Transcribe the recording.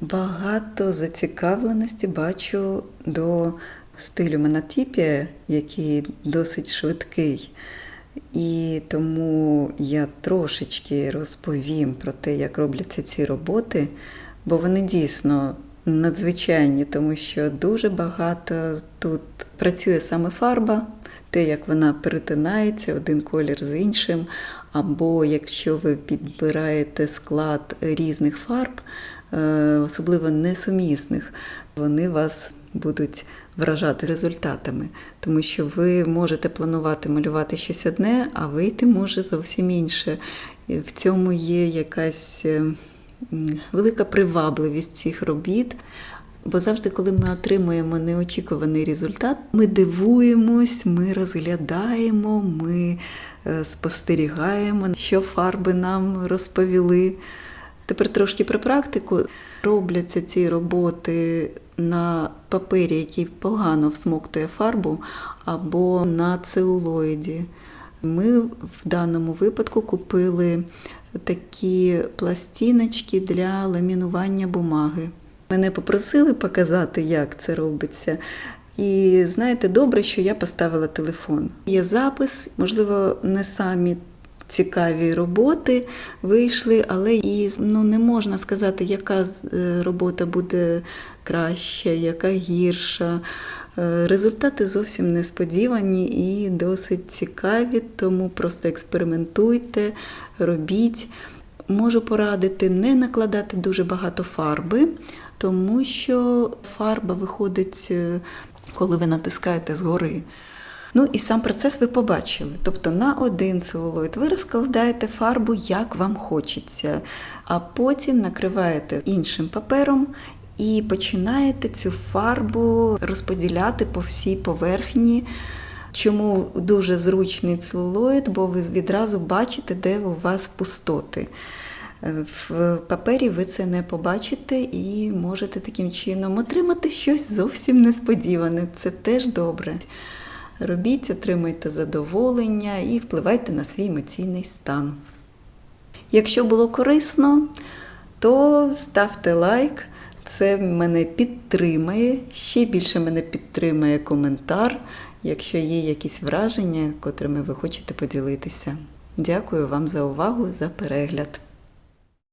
багато зацікавленості бачу до стилю Манатіпія, який досить швидкий. І тому я трошечки розповім про те, як робляться ці роботи, бо вони дійсно надзвичайні, тому що дуже багато тут працює саме фарба, те, як вона перетинається один колір з іншим. Або якщо ви підбираєте склад різних фарб, е, особливо несумісних, вони вас будуть вражати результатами, тому що ви можете планувати малювати щось одне, а вийти може зовсім інше. В цьому є якась е, велика привабливість цих робіт. Бо завжди, коли ми отримуємо неочікуваний результат, ми дивуємось, ми розглядаємо, ми е, спостерігаємо, що фарби нам розповіли. Тепер трошки про практику. Робляться ці роботи на папері, який погано всмоктує фарбу, або на целулоїді. Ми в даному випадку купили такі пластиночки для ламінування бумаги. Мене попросили показати, як це робиться. І знаєте, добре, що я поставила телефон. Є запис, можливо, не самі цікаві роботи вийшли, але і ну, не можна сказати, яка е, робота буде краща, яка гірша. Е, Результати зовсім несподівані і досить цікаві, тому просто експериментуйте, робіть. Можу порадити не накладати дуже багато фарби, тому що фарба виходить, е, коли ви натискаєте згори. Ну і сам процес ви побачили. Тобто на один целулоїд ви розкладаєте фарбу, як вам хочеться, а потім накриваєте іншим папером і починаєте цю фарбу розподіляти по всій поверхні. Чому дуже зручний целулоїд, бо ви відразу бачите, де у вас пустоти. Е, В папері ви це не побачите і можете таким чином отримати щось зовсім несподіване. Це теж добре. Робіть, отримайте задоволення і впливайте на свій емоційний стан. Якщо було корисно, то ставте лайк. Це мене підтримає. Ще більше мене підтримає коментар, якщо є якісь враження, котрими ви хочете поділитися. Дякую вам за увагу, за перегляд.